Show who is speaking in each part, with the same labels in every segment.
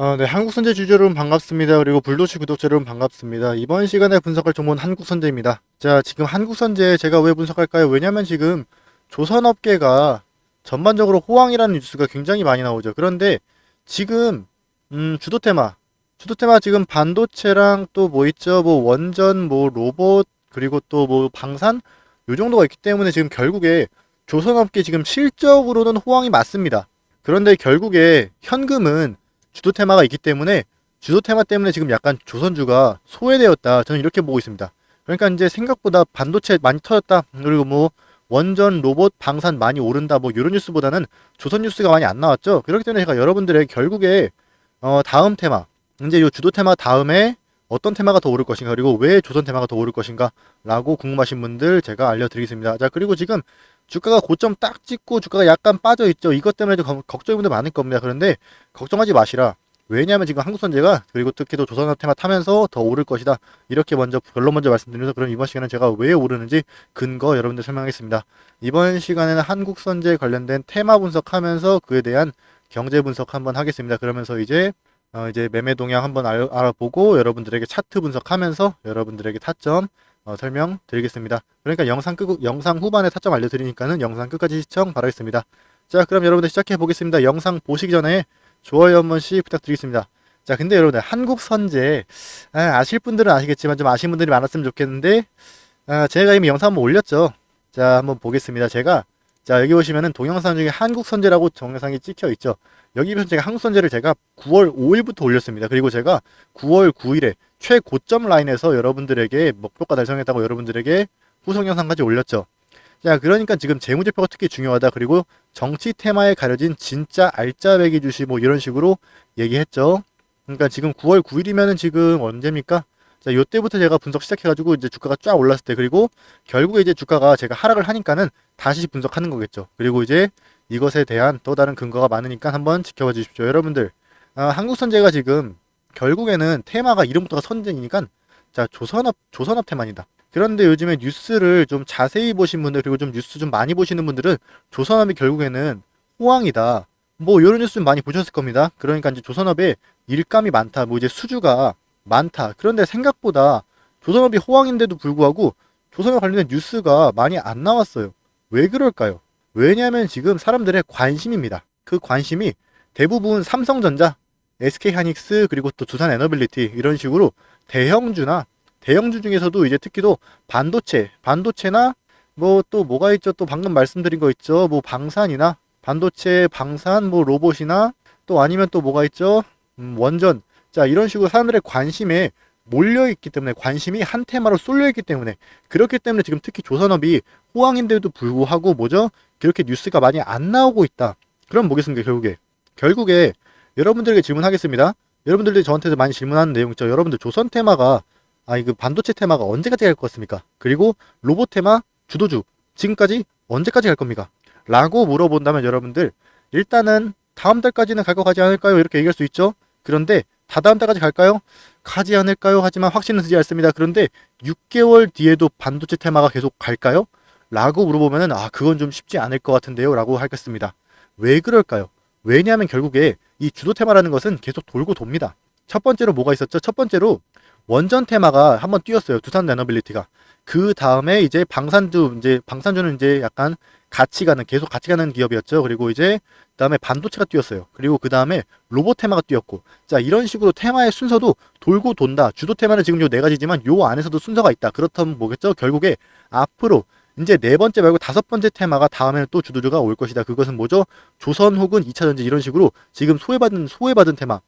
Speaker 1: 어, 네, 한국선제 주주 여러분 반갑습니다. 그리고 불도시 구독자 여러분 반갑습니다. 이번 시간에 분석할 종목은 한국선제입니다. 자, 지금 한국선제 제가 왜 분석할까요? 왜냐면 지금 조선업계가 전반적으로 호황이라는 뉴스가 굉장히 많이 나오죠. 그런데 지금 음, 주도 테마, 주도 테마 지금 반도체랑 또 뭐 있죠? 뭐 원전, 뭐 로봇, 그리고 또 뭐 방산 요 정도가 있기 때문에 지금 결국에 조선업계 지금 실적으로는 호황이 맞습니다. 그런데 결국에 현금은 주도 테마가 있기 때문에 주도 테마 때문에 지금 약간 조선주가 소외되었다. 저는 이렇게 보고 있습니다. 그러니까 이제 생각보다 반도체 많이 터졌다. 그리고 뭐 원전, 로봇, 방산 많이 오른다. 뭐 이런 뉴스보다는 조선 뉴스가 많이 안 나왔죠. 그렇기 때문에 제가 여러분들에게 결국에 어 다음 테마 이제 이 주도 테마 다음에 어떤 테마가 더 오를 것인가 그리고 왜 조선 테마가 더 오를 것인가 라고 궁금하신 분들 제가 알려드리겠습니다. 자 그리고 지금 주가가 고점 딱 찍고 주가가 약간 빠져 있죠. 이것 때문에도 걱- 걱정이 많을 겁니다. 그런데 걱정하지 마시라. 왜냐하면 지금 한국선제가 그리고 특히 또 조선업 테마 타면서 더 오를 것이다. 이렇게 먼저 결론 먼저 말씀드리면서 그럼 이번 시간은 제가 왜 오르는지 근거 여러분들 설명하겠습니다. 이번 시간에는 한국선제 관련된 테마 분석하면서 그에 대한 경제 분석 한번 하겠습니다. 그러면서 이제 어, 이제 매매 동향 한번 알, 아보고 여러분들에게 차트 분석하면서 여러분들에게 타점 어, 설명드리겠습니다. 그러니까 영상 끄고 영상 후반에 타점 알려드리니까는 영상 끝까지 시청 바라겠습니다. 자, 그럼 여러분들 시작해 보겠습니다. 영상 보시기 전에 좋아요 한 번씩 부탁드리겠습니다. 자, 근데 여러분들 한국 선제 아, 실 분들은 아시겠지만 좀 아시는 분들이 많았으면 좋겠는데 아, 제가 이미 영상 한번 올렸죠. 자, 한번 보겠습니다. 제가 자 여기 보시면은 동영상 중에 한국 선제라고 동영상이 찍혀 있죠. 여기 보면 제가 한국 선제를 제가 9월 5일부터 올렸습니다. 그리고 제가 9월 9일에 최고점 라인에서 여러분들에게 목표가 달성했다고 여러분들에게 후속 영상까지 올렸죠. 자, 그러니까 지금 재무제표가 특히 중요하다. 그리고 정치 테마에 가려진 진짜 알짜배기 주시 뭐 이런 식으로 얘기했죠. 그러니까 지금 9월 9일이면은 지금 언제입니까? 자, 요때부터 제가 분석 시작해가지고 이제 주가가 쫙 올랐을 때 그리고 결국에 이제 주가가 제가 하락을 하니까는 다시 분석하는 거겠죠. 그리고 이제 이것에 대한 또 다른 근거가 많으니까 한번 지켜봐 주십시오. 여러분들, 아, 한국선제가 지금 결국에는 테마가 이름부터가 선제니까 자, 조선업, 조선업 테마입니다. 그런데 요즘에 뉴스를 좀 자세히 보신 분들 그리고 좀 뉴스 좀 많이 보시는 분들은 조선업이 결국에는 호황이다. 뭐 이런 뉴스 많이 보셨을 겁니다. 그러니까 이제 조선업에 일감이 많다. 뭐 이제 수주가 많다. 그런데 생각보다 조선업이 호황인데도 불구하고 조선업 관련된 뉴스가 많이 안 나왔어요. 왜 그럴까요? 왜냐하면 지금 사람들의 관심입니다. 그 관심이 대부분 삼성전자, SK하이닉스 그리고 또 두산 에너빌리티 이런 식으로 대형주나 대형주 중에서도 이제 특히 또 반도체, 반도체나 뭐 또 뭐가 있죠? 또 방금 말씀드린 거 있죠? 뭐 방산이나 반도체, 방산, 뭐 로봇이나 또 아니면 또 뭐가 있죠? 음, 원전. 자, 이런 식으로 사람들의 관심에 몰려 있기 때문에 관심이 한 테마로 쏠려 있기 때문에 그렇기 때문에 지금 특히 조선업이 호황인데도 불구하고 뭐죠? 그렇게 뉴스가 많이 안 나오고 있다. 그럼 뭐겠습니까, 결국에? 결국에 여러분들에게 질문하겠습니다. 여러분들이 저한테도 많이 질문하는 내용 있죠. 여러분들 조선 테마가 아 이거 반도체 테마가 언제까지 갈 것 같습니까? 그리고 로봇 테마 주도주 지금까지 언제까지 갈 겁니까? 라고 물어본다면 여러분들 일단은 다음 달까지는 갈 것 같지 않을까요? 이렇게 얘기할 수 있죠. 그런데 다다음 달까지 갈까요? 가지 않을까요? 하지만 확신은 쓰지 않습니다. 그런데 6개월 뒤에도 반도체 테마가 계속 갈까요? 라고 물어보면은 아 그건 좀 쉽지 않을 것 같은데요. 라고 하겠습니다. 왜 그럴까요? 왜냐하면 결국에 이 주도 테마라는 것은 계속 돌고 돕니다. 첫 번째로 뭐가 있었죠? 첫 번째로 원전 테마가 한번 뛰었어요. 두산 에너빌리티가. 그 다음에 이제 방산주 이제 방산주는 이제 약간 같이 가는 계속 같이 가는 기업이었죠. 그리고 이제 그다음에 반도체가 뛰었어요. 그리고 그 다음에 로봇 테마가 뛰었고 자 이런 식으로 테마의 순서도 돌고 돈다. 주도 테마는 지금 요 네 가지지만 요 안에서도 순서가 있다. 그렇다면 뭐겠죠? 결국에 앞으로 이제 네 번째 말고 다섯 번째 테마가 다음에는 또 주도주가 올 것이다. 그것은 뭐죠? 조선 혹은 2차 전지 이런 식으로 지금 소외받은 소외받은 테마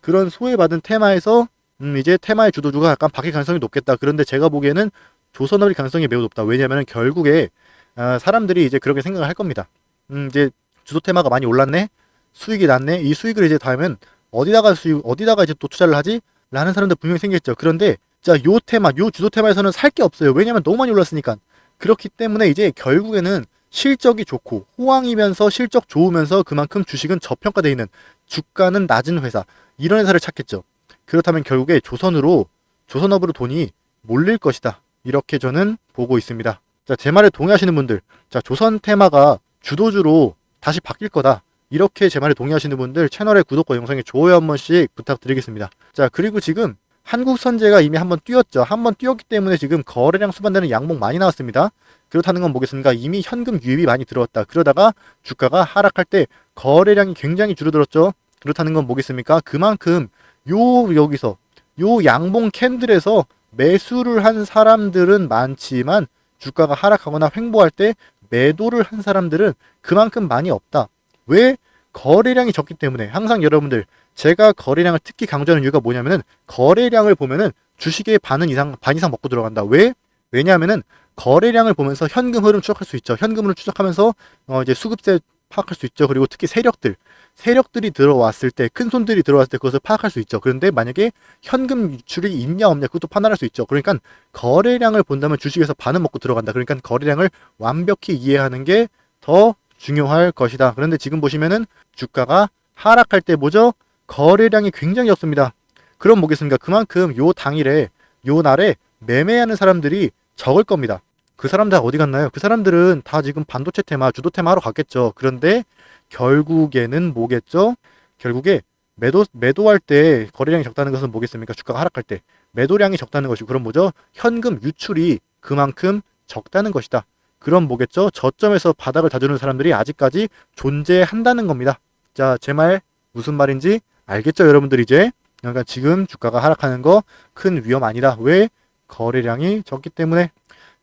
Speaker 1: 그런 소외받은 테마에서 음 이제 테마의 주도주가 약간 바뀔 가능성이 높겠다. 그런데 제가 보기에는 조선업일 가능성이 매우 높다. 왜냐하면 결국에 아, 사람들이 이제 그렇게 생각을 할 겁니다. 음 이제 주도 테마가 많이 올랐네, 수익이 났네. 이 수익을 이제 다음엔 어디다가 수익 어디다가 이제 또 투자를 하지? 라는 사람들 분명히 생겼죠. 그런데 자 요 테마, 요 주도 테마에서는 살 게 없어요. 왜냐하면 너무 많이 올랐으니까. 그렇기 때문에 이제 결국에는 실적이 좋고 호황이면서 실적 좋으면서 그만큼 주식은 저평가되어 있는 주가는 낮은 회사 이런 회사를 찾겠죠. 그렇다면 결국에 조선으로 조선업으로 돈이 몰릴 것이다. 이렇게 저는 보고 있습니다. 자, 제 말에 동의하시는 분들, 자, 조선 테마가 주도주로 다시 바뀔 거다. 이렇게 제 말에 동의하시는 분들 채널의 구독과 영상에 좋아요 한 번씩 부탁드리겠습니다. 자, 그리고 지금 한국 선제가 이미 한번 뛰었죠. 한번 뛰었기 때문에 지금 거래량 수반되는 양봉 많이 나왔습니다. 그렇다는 건 뭐겠습니까? 이미 현금 유입이 많이 들어왔다. 그러다가 주가가 하락할 때 거래량이 굉장히 줄어들었죠. 그렇다는 건 뭐겠습니까? 그만큼 요 여기서 요 양봉 캔들에서 매수를 한 사람들은 많지만 주가가 하락하거나 횡보할 때 매도를 한 사람들은 그만큼 많이 없다. 왜? 거래량이 적기 때문에 항상 여러분들 제가 거래량을 특히 강조하는 이유가 뭐냐면은 거래량을 보면은 주식의 반은 이상 반 이상 먹고 들어간다. 왜? 왜냐하면은 거래량을 보면서 현금 흐름 추적할 수 있죠. 현금 흐름 추적하면서 어 이제 수급세 파악할 수 있죠. 그리고 특히 세력들 세력들이 들어왔을 때 큰 손들이 들어왔을 때 그것을 파악할 수 있죠. 그런데 만약에 현금 유출이 있냐 없냐 그것도 판단할 수 있죠. 그러니까 거래량을 본다면 주식에서 반은 먹고 들어간다. 그러니까 거래량을 완벽히 이해하는 게 더 중요할 것이다. 그런데 지금 보시면은 주가가 하락할 때 뭐죠? 거래량이 굉장히 없습니다. 그럼 뭐겠습니까? 그만큼 요 당일에 요 날에 매매하는 사람들이 적을 겁니다. 그 사람들 어디 갔나요? 그 사람들은 다 지금 반도체 테마, 주도 테마 하러 갔겠죠. 그런데 결국에는 뭐겠죠? 결국에 매도 매도할 때 거래량이 적다는 것은 뭐겠습니까? 주가가 하락할 때 매도량이 적다는 것이고 그럼 뭐죠? 현금 유출이 그만큼 적다는 것이다. 그럼 뭐겠죠? 저점에서 바닥을 다주는 사람들이 아직까지 존재한다는 겁니다. 자, 제 말 무슨 말인지 알겠죠, 여러분들 이제? 그러니까 지금 주가가 하락하는 거 큰 위험 아니다. 왜? 거래량이 적기 때문에.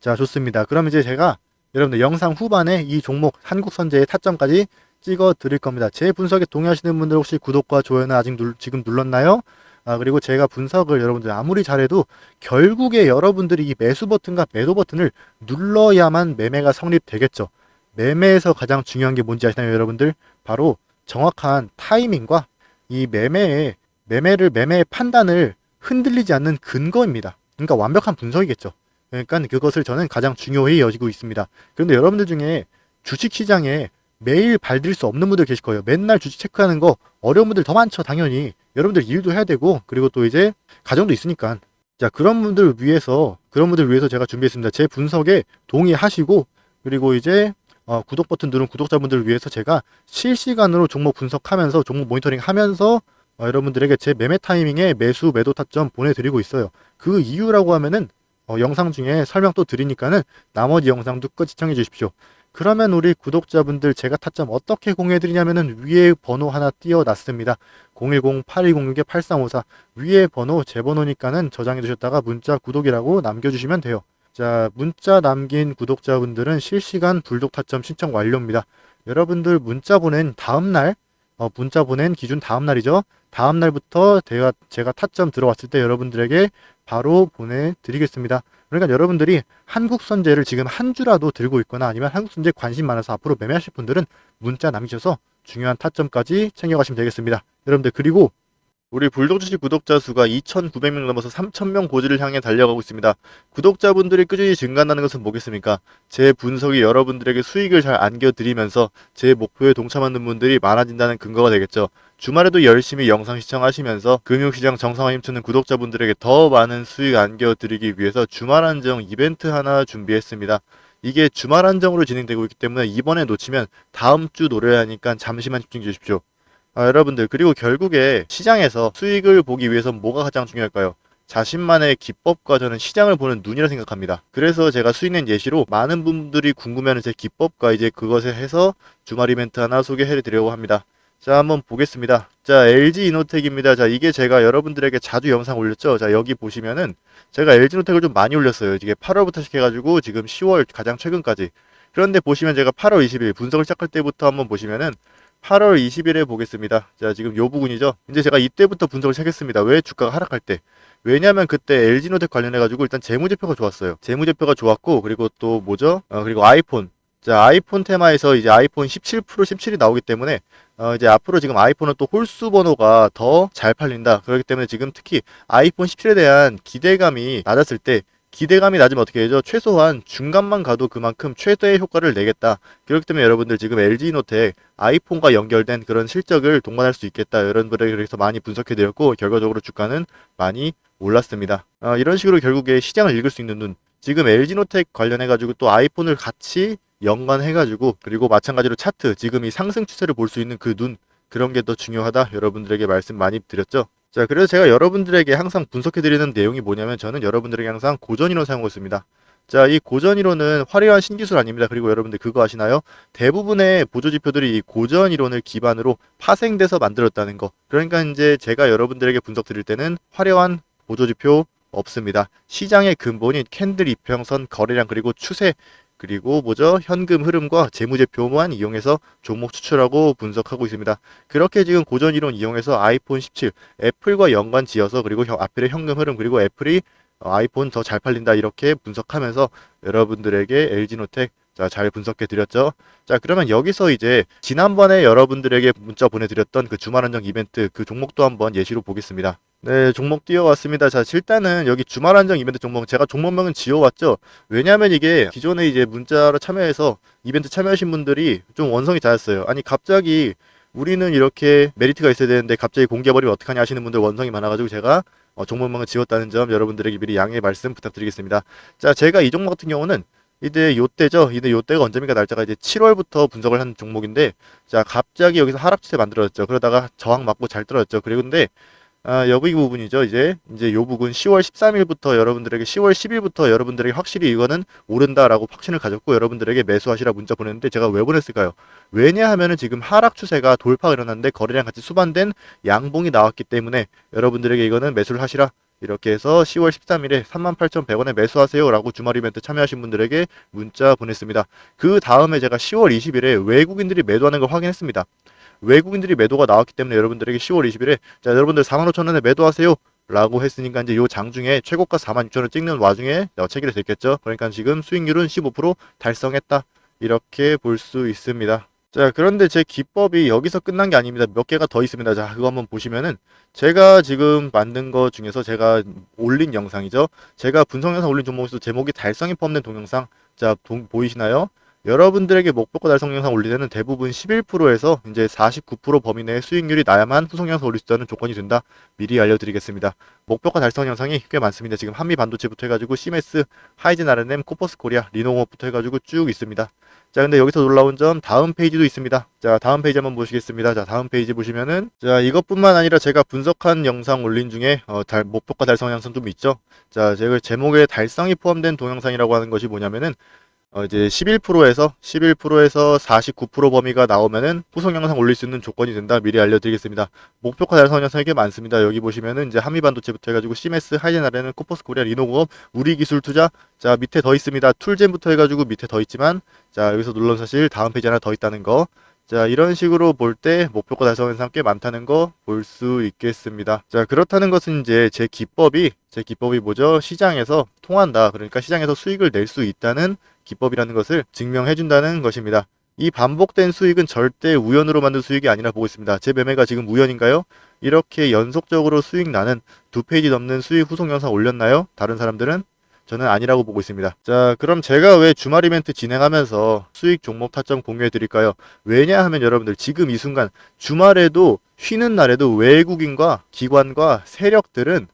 Speaker 1: 자, 좋습니다. 그럼 이제 제가 여러분들 영상 후반에 이 종목 한국선제의 타점까지 찍어 드릴 겁니다. 제 분석에 동의하시는 분들 혹시 구독과 좋아요는 아직 눌, 지금 눌렀나요? 아, 그리고 제가 분석을 여러분들 아무리 잘해도 결국에 여러분들이 이 매수 버튼과 매도 버튼을 눌러야만 매매가 성립되겠죠. 매매에서 가장 중요한 게 뭔지 아시나요, 여러분들? 바로 정확한 타이밍과 이 매매의 매매를 매매의 판단을 흔들리지 않는 근거입니다. 그러니까 완벽한 분석이겠죠. 그러니까 그것을 저는 가장 중요히 여지고 있습니다. 그런데 여러분들 중에 주식 시장에 매일 발들 수 없는 분들 계실 거예요. 맨날 주식 체크하는 거 어려운 분들 더 많죠, 당연히. 여러분들 일도 해야 되고, 그리고 또 이제 가정도 있으니까. 자, 그런 분들 위해서, 그런 분들 위해서 제가 준비했습니다. 제 분석에 동의하시고, 그리고 이제 어, 구독 버튼 누른 구독자분들을 위해서 제가 실시간으로 종목 분석하면서 종목 모니터링 하면서 어, 여러분들에게 제 매매 타이밍에 매수 매도 타점 보내드리고 있어요. 그 이유라고 하면은 어, 영상 중에 설명 또 드리니까는 나머지 영상도 끝 시청해 주십시오. 그러면 우리 구독자분들 제가 타점 어떻게 공유해드리냐면은 위에 번호 하나 띄워놨습니다. 010-8206-8354 위에 번호 제 번호니까는 저장해 두셨다가 문자 구독이라고 남겨주시면 돼요. 자 문자 남긴 구독자분들은 실시간 불독 타점 신청 완료입니다. 여러분들 문자 보낸 다음날 어, 문자 보낸 기준 다음날이죠. 다음날부터 제가, 제가 타점 들어왔을 때 여러분들에게 바로 보내드리겠습니다. 그러니까 여러분들이 한국 선제를 지금 한 주라도 들고 있거나 아니면 한국 선제 관심 많아서 앞으로 매매하실 분들은 문자 남기셔서 중요한 타점까지 챙겨가시면 되겠습니다. 여러분들 그리고 우리 불독주식 구독자 수가 2,900명 넘어서 3,000명 고지를 향해 달려가고 있습니다. 구독자분들이 꾸준히 증가한다는 것은 뭐겠습니까? 제 분석이 여러분들에게 수익을 잘 안겨드리면서 제 목표에 동참하는 분들이 많아진다는 근거가 되겠죠. 주말에도 열심히 영상 시청하시면서 금융시장 정상화 힘쓰는 구독자분들에게 더 많은 수익 안겨드리기 위해서 주말 한정 이벤트 하나 준비했습니다. 이게 주말 한정으로 진행되고 있기 때문에 이번에 놓치면 다음 주 노려야 하니까 잠시만 집중해 주십시오. 아, 여러분들 그리고 결국에 시장에서 수익을 보기 위해서 뭐가 가장 중요할까요? 자신만의 기법과 저는 시장을 보는 눈이라 생각합니다. 그래서 제가 수익낸 예시로 많은 분들이 궁금해하는 제 기법과 이제 그것에 해서 주말 이벤트 하나 소개해 드리려고 합니다. 자, 한번 보겠습니다. 자, LG 이노텍입니다. 자, 이게 제가 여러분들에게 자주 영상 올렸죠. 자, 여기 보시면은 제가 LG 이노텍을 좀 많이 올렸어요. 이게 8월부터 시작해가지고 지금 10월 가장 최근까지. 그런데 보시면 제가 8월 20일 분석을 시작할 때부터 한번 보시면은 8월 20일에 보겠습니다. 자, 지금 요 부분이죠. 이제 제가 이때부터 분석을 시작했습니다. 왜 주가가 하락할 때? 왜냐하면 그때 LG노텍 관련해가지고 일단 재무제표가 좋았어요. 재무제표가 좋았고, 그리고 또 뭐죠? 어, 그리고 아이폰. 자, 아이폰 테마에서 이제 아이폰 17 프로 17이 나오기 때문에, 어, 이제 앞으로 지금 아이폰은 또 홀수 번호가 더 잘 팔린다. 그렇기 때문에 지금 특히 아이폰 17에 대한 기대감이 낮았을 때, 기대감이 낮으면 어떻게 되죠? 최소한 중간만 가도 그만큼 최대의 효과를 내겠다. 그렇기 때문에 여러분들 지금 LG노텍 아이폰과 연결된 그런 실적을 동반할 수 있겠다. 여러분들에게 그래서 많이 분석해드렸고 결과적으로 주가는 많이 올랐습니다. 어, 이런 식으로 결국에 시장을 읽을 수 있는 눈. 지금 LG노텍 관련해가지고 또 아이폰을 같이 연관해가지고 그리고 마찬가지로 차트 지금 이 상승 추세를 볼 수 있는 그 눈 그런 게 더 중요하다 여러분들에게 말씀 많이 드렸죠. 자 그래서 제가 여러분들에게 항상 분석해드리는 내용이 뭐냐면 저는 여러분들에게 항상 고전이론 사용하고 있습니다. 자, 이 고전이론은 화려한 신기술 아닙니다. 그리고 여러분들 그거 아시나요? 대부분의 보조지표들이 이 고전이론을 기반으로 파생돼서 만들었다는 거. 그러니까 이제 제가 여러분들에게 분석 드릴 때는 화려한 보조지표 없습니다. 시장의 근본인 캔들 이평선 거래량 그리고 추세 그리고 뭐죠? 현금 흐름과 재무제표만 이용해서 종목 추출하고 분석하고 있습니다. 그렇게 지금 고전 이론 이용해서 아이폰 17 애플과 연관 지어서 그리고 혀- 애플의 현금 흐름 그리고 애플이 어, 아이폰 더 잘 팔린다 이렇게 분석하면서 여러분들에게 LG노텍 자, 잘 분석해 드렸죠. 자, 그러면 여기서 이제 지난번에 여러분들에게 문자 보내드렸던 그 주말 한정 이벤트 그 종목도 한번 예시로 보겠습니다. 네, 종목 띄워왔습니다. 자, 일단은 여기 주말 한정 이벤트 종목 제가 종목명은 지어왔죠. 왜냐하면 이게 기존에 이제 문자로 참여해서 이벤트 참여하신 분들이 좀 원성이 잦았어요. 아니 갑자기 우리는 이렇게 메리트가 있어야 되는데 갑자기 공개해버리면 어떡하냐 하시는 분들 원성이 많아가지고 제가 어, 종목명을 지웠다는 점 여러분들에게 미리 양해 말씀 부탁드리겠습니다. 자, 제가 이 종목 같은 경우는 이때 요때죠. 이때 요때가 언제입니까? 날짜가 이제 7월부터 분석을 한 종목인데, 자 갑자기 여기서 하락 추세 만들어졌죠. 그러다가 저항 맞고 잘 떨어졌죠. 그리고 근데 아, 여기 부분이죠. 이제 이제 요 부분 10월 13일부터 여러분들에게 10월 10일부터 여러분들에게 확실히 이거는 오른다라고 확신을 가졌고 여러분들에게 매수하시라 문자 보냈는데 제가 왜 보냈을까요? 왜냐하면은 지금 하락 추세가 돌파가 일어났는데 거래량 같이 수반된 양봉이 나왔기 때문에 여러분들에게 이거는 매수를 하시라 이렇게 해서 10월 13일에 38,100원에 매수하세요 라고 주말 이벤트 참여하신 분들에게 문자 보냈습니다. 그 다음에 제가 10월 20일에 외국인들이 매도하는 걸 확인했습니다. 외국인들이 매도가 나왔기 때문에 여러분들에게 10월 20일에 자 여러분들 45,000원에 매도하세요. 라고 했으니까 이제 요 장중에 최고가 46,000원 찍는 와중에 어, 체결이 됐겠죠. 그러니까 지금 수익률은 15% 달성했다. 이렇게 볼 수 있습니다. 자, 그런데 제 기법이 여기서 끝난 게 아닙니다. 몇 개가 더 있습니다. 자, 그거 한번 보시면은 제가 지금 만든 거 중에서 제가 올린 영상이죠. 제가 분석 영상 올린 종목에서 제목이 달성이 포함된 동영상. 자, 동- 보이시나요? 여러분들에게 목표가 달성 영상 올릴 때는 대부분 11%에서 이제 49% 범위 내에 수익률이 나야만 후속 영상 올릴 수 있다는 조건이 된다. 미리 알려드리겠습니다. 목표가 달성 영상이 꽤 많습니다. 지금 한미 반도체부터 해가지고 시메스, 하이젠 R&M, 코퍼스 코리아, 리노공업부터 해가지고 쭉 있습니다. 자, 근데 여기서 놀라운 점 다음 페이지도 있습니다. 자, 다음 페이지 한번 보시겠습니다. 자, 다음 페이지 보시면은 자, 이것뿐만 아니라 제가 분석한 영상 올린 중에 어, 달, 목표가 달성 영상 좀 있죠. 자, 제가 제목에 달성이 포함된 동영상이라고 하는 것이 뭐냐면은 어, 이제 11%에서 11%에서 49% 범위가 나오면은 후속 영상 올릴 수 있는 조건이 된다. 미리 알려드리겠습니다. 목표가 달성 영상이 꽤 많습니다. 여기 보시면은 이제 한미반도체부터 해가지고 시메스, 하이젠아레는 코퍼스 코리아, 리노공업, 우리기술투자, 자 밑에 더 있습니다. 툴젠부터 해가지고 밑에 더 있지만 자 여기서 눌러 사실 다음 페이지 하나 더 있다는 거. 자 이런 식으로 볼 때 목표가 달성 영상 꽤 많다는 거 볼 수 있겠습니다. 자 그렇다는 것은 이제 제 기법이 제 기법이 뭐죠? 시장에서 통한다. 그러니까 시장에서 수익을 낼 수 있다는 기법이라는 것을 증명해 준다는 것입니다. 이 반복된 수익은 절대 우연으로 만든 수익이 아니라 보고 있습니다. 제 매매가 지금 우연인가요? 이렇게 연속적으로 수익 나는 두 페이지 넘는 수익 후속 영상 올렸나요? 다른 사람들은? 저는 아니라고 보고 있습니다. 자, 그럼 제가 왜 주말 이벤트 진행하면서 수익 종목 타점 공유해 드릴까요? 왜냐 하면 여러분들 지금 이 순간 주말에도 쉬는 날에도 외국인과 기관과 세력들은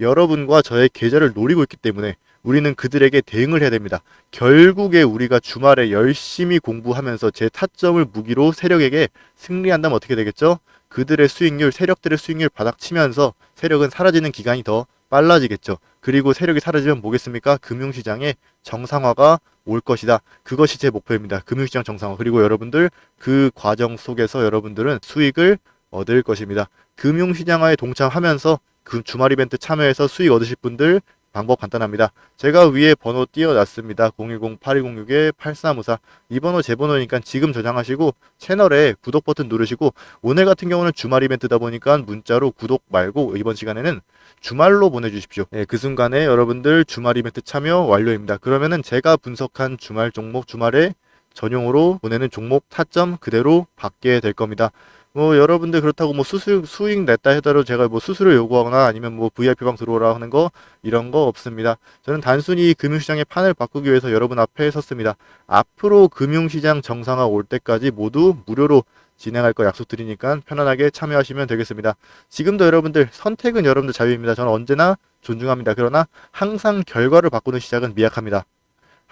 Speaker 1: 여러분과 저의 계좌를 노리고 있기 때문에 우리는 그들에게 대응을 해야 됩니다. 결국에 우리가 주말에 열심히 공부하면서 제 타점을 무기로 세력에게 승리한다면 어떻게 되겠죠? 그들의 수익률, 세력들의 수익률 바닥치면서 세력은 사라지는 기간이 더 빨라지겠죠. 그리고 세력이 사라지면 뭐겠습니까? 금융시장의 정상화가 올 것이다. 그것이 제 목표입니다. 금융시장 정상화. 그리고 여러분들 그 과정 속에서 여러분들은 수익을 얻을 것입니다. 금융시장화에 동참하면서 그 주말 이벤트 참여해서 수익 얻으실 분들 방법 간단합니다. 제가 위에 번호 띄워놨습니다. 010-8206-8354. 이 번호 제 번호니까 지금 저장하시고 채널에 구독 버튼 누르시고 오늘 같은 경우는 주말 이벤트다 보니까 문자로 구독 말고 이번 시간에는 주말로 보내주십시오. 네, 그 순간에 여러분들 주말 이벤트 참여 완료입니다. 그러면은 제가 분석한 주말 종목 주말에 전용으로 보내는 종목 타점 그대로 받게 될 겁니다. 뭐 여러분들 그렇다고 뭐 수수 수익 냈다 해더라도 제가 뭐 수수료 요구하거나 아니면 뭐 VIP 방 들어오라 하는 거 이런 거 없습니다. 저는 단순히 금융시장의 판을 바꾸기 위해서 여러분 앞에 섰습니다. 앞으로 금융시장 정상화 올 때까지 모두 무료로 진행할 거 약속드리니까 편안하게 참여하시면 되겠습니다. 지금도 여러분들 선택은 여러분들 자유입니다. 저는 언제나 존중합니다. 그러나 항상 결과를 바꾸는 시작은 미약합니다.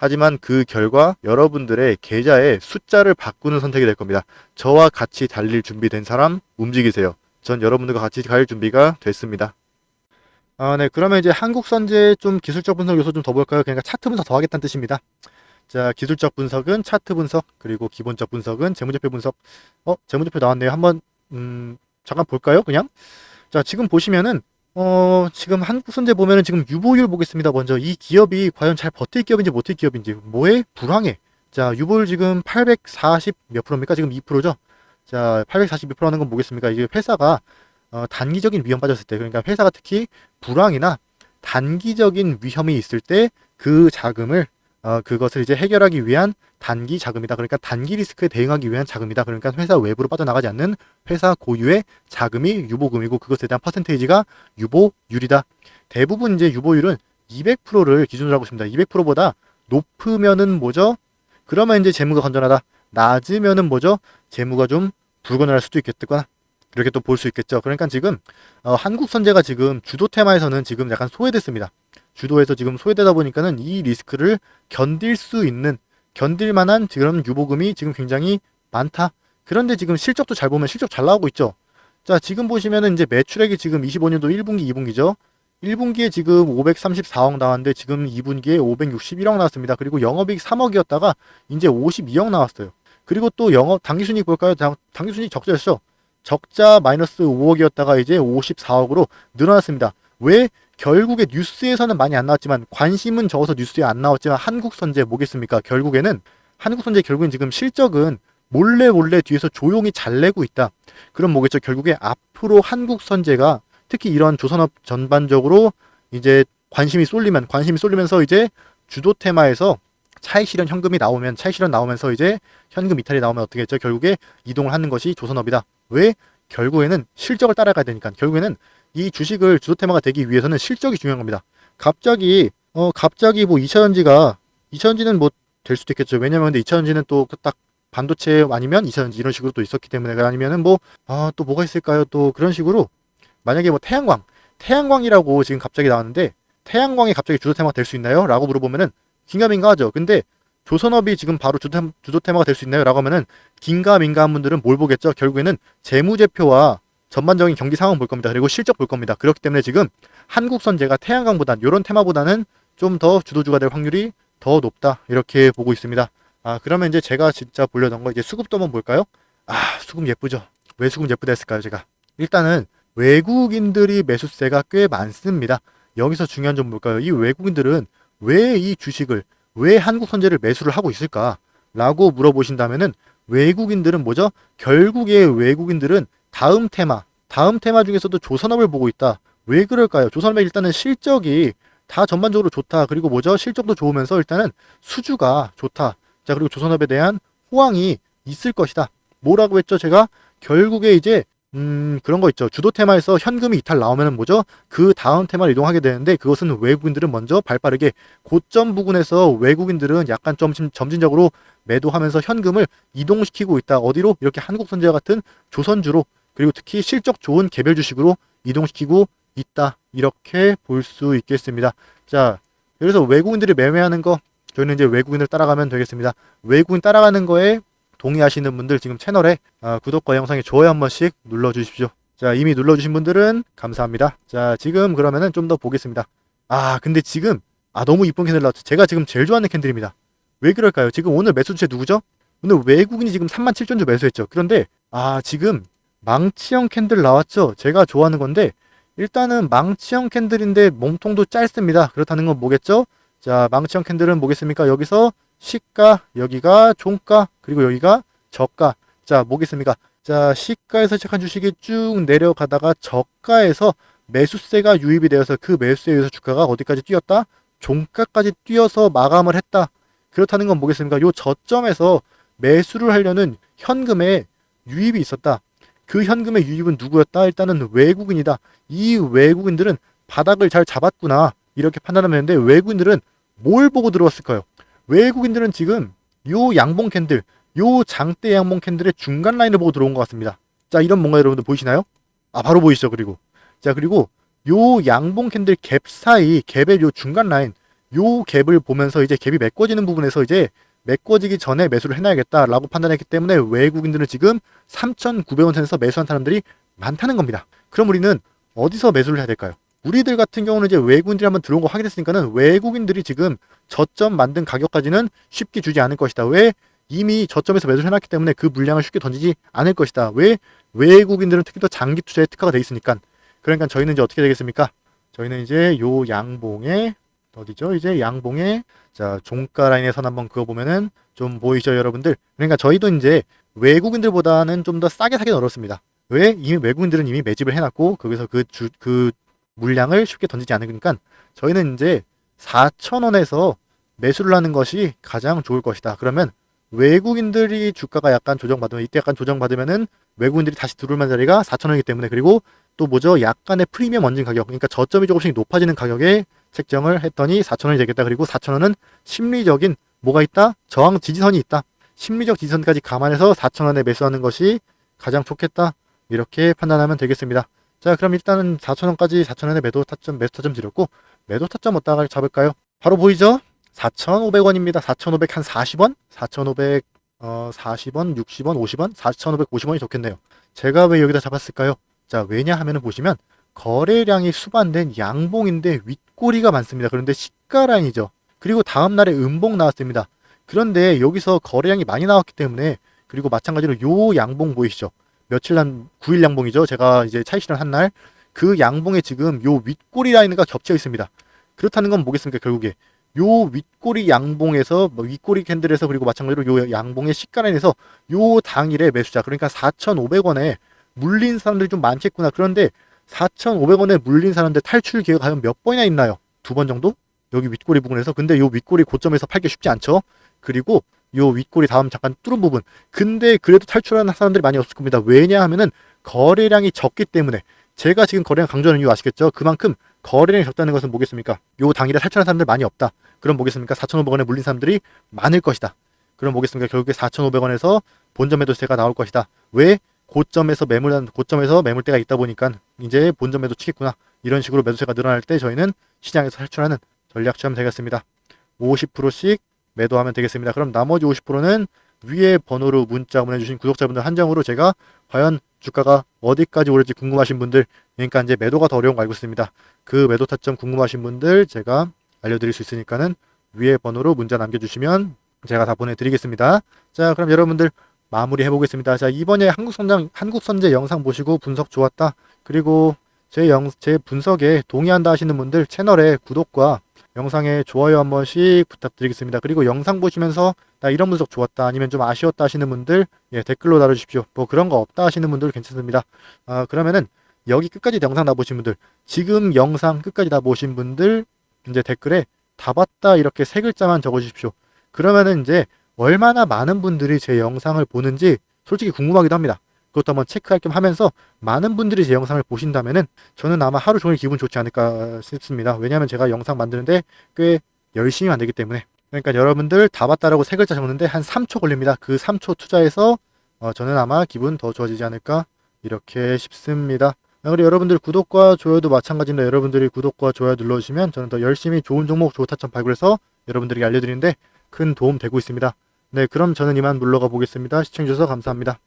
Speaker 1: 하지만 그 결과 여러분들의 계좌의 숫자를 바꾸는 선택이 될 겁니다. 저와 같이 달릴 준비된 사람 움직이세요. 전 여러분들과 같이 갈 준비가 됐습니다. 아, 네. 그러면 이제 한국 선제 좀 기술적 분석 요소 좀 더 볼까요? 그러니까 차트 분석 더 하겠다는 뜻입니다. 자, 기술적 분석은 차트 분석, 그리고 기본적 분석은 재무제표 분석. 어, 재무제표 나왔네요. 한번 음, 잠깐 볼까요? 그냥. 자, 지금 보시면은 어, 지금 한국선제 보면은 지금 유보율 보겠습니다. 먼저 이 기업이 과연 잘 버틸 기업인지 못할 기업인지 뭐에 불황해. 자, 유보율 지금 840 몇 프로입니까? 지금 2%죠. 자, 842%라는 건 뭐겠습니까? 이게 회사가 어, 단기적인 위험 빠졌을 때, 그러니까 회사가 특히 불황이나 단기적인 위험이 있을 때 그 자금을 어, 그것을 이제 해결하기 위한 단기 자금이다. 그러니까 단기 리스크에 대응하기 위한 자금이다. 그러니까 회사 외부로 빠져나가지 않는 회사 고유의 자금이 유보금이고 그것에 대한 퍼센테이지가 유보율이다. 대부분 이제 유보율은 200%를 기준으로 하고 있습니다. 200%보다 높으면은 뭐죠? 그러면 이제 재무가 건전하다. 낮으면은 뭐죠? 재무가 좀 불건전할 수도 있겠거나 이렇게 또 볼 수 있겠죠. 그러니까 지금 어, 한국 선제가 지금 주도 테마에서는 지금 약간 소외됐습니다. 주도에서 지금 소외되다 보니까는 이 리스크를 견딜 수 있는 견딜 만한 지금 유보금이 지금 굉장히 많다. 그런데 지금 실적도 잘 보면 실적 잘 나오고 있죠. 자, 지금 보시면은 이제 매출액이 지금 25년도 1분기, 2분기죠. 1분기에 지금 534억 나왔는데 지금 2분기에 561억 나왔습니다. 그리고 영업이익 3억이었다가 이제 52억 나왔어요. 그리고 또 영업 당기순이익 볼까요? 당- 당기순이익 적자였죠. 적자 마이너스 5억이었다가 이제 54억으로 늘어났습니다. 왜? 결국에 뉴스에서는 많이 안 나왔지만 관심은 적어서 뉴스에 안 나왔지만 한국선제 뭐겠습니까? 결국에는 한국선제 결국엔 지금 실적은 몰래 몰래 뒤에서 조용히 잘 내고 있다. 그럼 뭐겠죠? 결국에 앞으로 한국선제가 특히 이런 조선업 전반적으로 이제 관심이 쏠리면 관심이 쏠리면서 이제 주도 테마에서 차익 실현 현금이 나오면 차익 실현 나오면서 이제 현금 이탈이 나오면 어떻게 했죠? 결국에 이동을 하는 것이 조선업이다. 왜? 결국에는 실적을 따라가야 되니까 결국에는 이 주식을 주도 테마가 되기 위해서는 실적이 중요한 겁니다. 갑자기 어 갑자기 뭐 2차전지가 2차전지는 뭐 될 수도 있겠죠. 왜냐면 근데 2차전지는 또 딱 반도체 아니면 2차전지 이런 식으로 또 있었기 때문에 아니면은 뭐아또 뭐가 있을까요? 또 그런 식으로 만약에 뭐 태양광 태양광이라고 지금 갑자기 나왔는데 태양광이 갑자기 주도 테마가 될 수 있나요? 라고 물어보면은 긴가민가 하죠. 근데 조선업이 지금 바로 주도 테마가 될 수 있나요? 라고 하면은 긴가민가한 분들은 뭘 보겠죠? 결국에는 재무제표와 전반적인 경기 상황 볼 겁니다. 그리고 실적 볼 겁니다. 그렇기 때문에 지금 한국선제가 태양광보다 이런 테마보다는 좀 더 주도주가 될 확률이 더 높다. 이렇게 보고 있습니다. 아, 그러면 이제 제가 진짜 보려던 거 이제 수급도 한번 볼까요? 아, 수급 예쁘죠? 왜 수급 예쁘다 했을까요, 제가? 일단은 외국인들이 매수세가 꽤 많습니다. 여기서 중요한 점 뭘까요? 이 외국인들은 왜 이 주식을 왜 한국 선제를 매수를 하고 있을까? 라고 물어보신다면은 외국인들은 뭐죠? 결국에 외국인들은 다음 테마, 다음 테마 중에서도 조선업을 보고 있다. 왜 그럴까요? 조선업의 일단은 실적이 다 전반적으로 좋다. 그리고 뭐죠? 실적도 좋으면서 일단은 수주가 좋다. 자, 그리고 조선업에 대한 호황이 있을 것이다. 뭐라고 했죠? 제가 결국에 이제 음, 그런 거 있죠. 주도 테마에서 현금이 이탈 나오면은 뭐죠? 그 다음 테마를 이동하게 되는데 그것은 외국인들은 먼저 발 빠르게 고점 부근에서 외국인들은 약간 좀 점- 점진적으로 매도하면서 현금을 이동시키고 있다. 어디로? 이렇게 한국선제와 같은 조선주로 그리고 특히 실적 좋은 개별 주식으로 이동시키고 있다. 이렇게 볼 수 있겠습니다. 자, 그래서 외국인들이 매매하는 거 저희는 이제 외국인을 따라가면 되겠습니다. 외국인 따라가는 거에 동의하시는 분들 지금 채널에 아, 구독과 영상에 좋아요 한 번씩 눌러 주십시오. 자, 이미 눌러 주신 분들은 감사합니다. 자, 지금 그러면은 좀 더 보겠습니다. 아, 근데 지금 아 너무 이쁜 캔들 나왔죠. 제가 지금 제일 좋아하는 캔들입니다. 왜 그럴까요? 지금 오늘 매수 주체 누구죠? 오늘 외국인이 지금 3만 7천 주 매수했죠. 그런데 아 지금 망치형 캔들 나왔죠. 제가 좋아하는 건데 일단은 망치형 캔들인데 몸통도 짧습니다. 그렇다는 건 뭐겠죠? 자 망치형 캔들은 뭐겠습니까? 여기서 시가, 여기가 종가, 그리고 여기가 저가. 자 뭐겠습니까? 자 시가에서 시작한 주식이 쭉 내려가다가 저가에서 매수세가 유입이 되어서 그 매수세에 의해서 주가가 어디까지 뛰었다? 종가까지 뛰어서 마감을 했다. 그렇다는 건 뭐겠습니까? 요 저점에서 매수를 하려는 현금에 유입이 있었다. 그 현금의 유입은 누구였다? 일단은 외국인이다. 이 외국인들은 바닥을 잘 잡았구나. 이렇게 판단하면 되는데 외국인들은 뭘 보고 들어왔을까요? 외국인들은 지금 요 양봉 캔들, 요 장대 양봉 캔들의 중간 라인을 보고 들어온 것 같습니다. 자, 이런 뭔가 여러분들 보이시나요? 아, 바로 보이시죠? 그리고. 자, 그리고 요 양봉 캔들 갭 사이, 갭의 요 중간 라인, 요 갭을 보면서 이제 갭이 메꿔지는 부분에서 이제 메꿔지기 전에 매수를 해놔야겠다라고 판단했기 때문에 외국인들은 지금 3,900원 선에서 매수한 사람들이 많다는 겁니다. 그럼 우리는 어디서 매수를 해야 될까요? 우리들 같은 경우는 이제 외국인들이 한번 들어온 거 확인했으니까는 외국인들이 지금 저점 만든 가격까지는 쉽게 주지 않을 것이다. 왜? 이미 저점에서 매수를 해놨기 때문에 그 물량을 쉽게 던지지 않을 것이다. 왜? 외국인들은 특히 더 장기 투자에 특화가 돼 있으니까. 그러니까 저희는 이제 어떻게 되겠습니까? 저희는 이제 요 양봉에 어디죠? 이제 양봉에 자 종가 라인의 선 한번 그어 보면은 좀 보이죠, 여러분들? 그러니까 저희도 이제 외국인들보다는 좀 더 싸게 사기 어렵습니다. 왜? 이미 외국인들은 이미 매집을 해놨고 거기서 그 주 그 물량을 쉽게 던지지 않으니까 저희는 이제 4,000원에서 매수를 하는 것이 가장 좋을 것이다. 그러면 외국인들이 주가가 약간 조정받으면 이때 약간 조정받으면은 외국인들이 다시 들어올 만한 자리가 4,000원이기 때문에 그리고 또 뭐죠? 약간의 프리미엄 얹은 가격. 그러니까 저점이 조금씩 높아지는 가격에 책정을 했더니 4,000원이 되겠다. 그리고 4,000원은 심리적인 뭐가 있다? 저항 지지선이 있다. 심리적 지지선까지 감안해서 4,000원에 매수하는 것이 가장 좋겠다. 이렇게 판단하면 되겠습니다. 자, 그럼 일단은 4,000원까지 4,000원에 매도 타점, 매수 타점 드렸고 매도 타점 어디다가 잡을까요? 바로 보이죠? 4,500원입니다. 4,500 한 40원? 4,500 어, 40원, 60원, 50원, 4,550원이 좋겠네요. 제가 왜 여기다 잡았을까요? 자, 왜냐 하면은 보시면 거래량이 수반된 양봉인데 윗꼬리가 많습니다. 그런데 시가 라인이죠. 그리고 다음 날에 음봉 나왔습니다. 그런데 여기서 거래량이 많이 나왔기 때문에 그리고 마찬가지로 요 양봉 보이시죠? 며칠 난 9일 양봉이죠. 제가 이제 차익 실현 한 날 그 양봉에 지금 요 윗꼬리 라인과 겹쳐 있습니다. 그렇다는 건 뭐겠습니까? 결국에 요 윗꼬리 양봉에서 뭐 윗꼬리 캔들에서 그리고 마찬가지로 요 양봉의 시가 라인에서 요 당일에 매수자 그러니까 4,500원에 물린 사람들이 좀 많겠구나. 그런데 4,500원에 물린 사람들 탈출 기회가 과연 몇 번이나 있나요? 두 번 정도? 여기 윗꼬리 부분에서. 근데 요 윗꼬리 고점에서 팔기 쉽지 않죠? 그리고 요 윗꼬리 다음 잠깐 뚫은 부분. 근데 그래도 탈출하는 사람들이 많이 없을 겁니다. 왜냐 하면은 거래량이 적기 때문에 제가 지금 거래량 강조하는 이유 아시겠죠? 그만큼 거래량이 적다는 것은 뭐겠습니까? 요 당일에 탈출한 사람들 많이 없다. 그럼 뭐겠습니까? 4,500원에 물린 사람들이 많을 것이다. 그럼 뭐겠습니까? 결국에 4,500원에서 본점 매도세가 나올 것이다. 왜? 고점에서 매물한 고점에서 매물대가 있다 보니까 이제 본점 매도 치겠구나. 이런 식으로 매도세가 늘어날 때 저희는 시장에서 탈출하는 전략처럼 되겠습니다. 50%씩 매도하면 되겠습니다. 그럼 나머지 50%는 위에 번호로 문자 보내주신 구독자분들 한정으로 제가 과연 주가가 어디까지 오를지 궁금하신 분들, 그러니까 이제 매도가 더 어려운 거 알고 있습니다. 그 매도 타점 궁금하신 분들 제가 알려드릴 수 있으니까는 위에 번호로 문자 남겨주시면 제가 다 보내드리겠습니다. 자, 그럼 여러분들 마무리 해보겠습니다. 자, 이번에 한국선장, 한국선제 영상 보시고 분석 좋았다. 그리고 제 영, 제 분석에 동의한다 하시는 분들 채널에 구독과 영상에 좋아요 한 번씩 부탁드리겠습니다. 그리고 영상 보시면서 나 이런 분석 좋았다 아니면 좀 아쉬웠다 하시는 분들 예, 댓글로 달아주십시오. 뭐 그런 거 없다 하시는 분들 괜찮습니다. 아, 그러면은 여기 끝까지 영상 다 보신 분들 지금 영상 끝까지 다 보신 분들 이제 댓글에 다 봤다 이렇게 세 글자만 적어주십시오. 그러면은 이제 얼마나 많은 분들이 제 영상을 보는지 솔직히 궁금하기도 합니다. 그것도 한번 체크할 겸 하면서 많은 분들이 제 영상을 보신다면은 저는 아마 하루 종일 기분 좋지 않을까 싶습니다. 왜냐하면 제가 영상 만드는데 꽤 열심히 만들기 때문에. 그러니까 여러분들 다 봤다라고 세 글자 적는데 한 3초 걸립니다. 그 3초 투자해서 어, 저는 아마 기분 더 좋아지지 않을까 이렇게 싶습니다. 그리고 여러분들 구독과 좋아요도 마찬가지입니다. 여러분들이 구독과 좋아요 눌러주시면 저는 더 열심히 좋은 종목, 좋은 타점 발굴해서 여러분들에게 알려드리는데 큰 도움 되고 있습니다. 네, 그럼 저는 이만 물러가 보겠습니다. 시청해주셔서 감사합니다.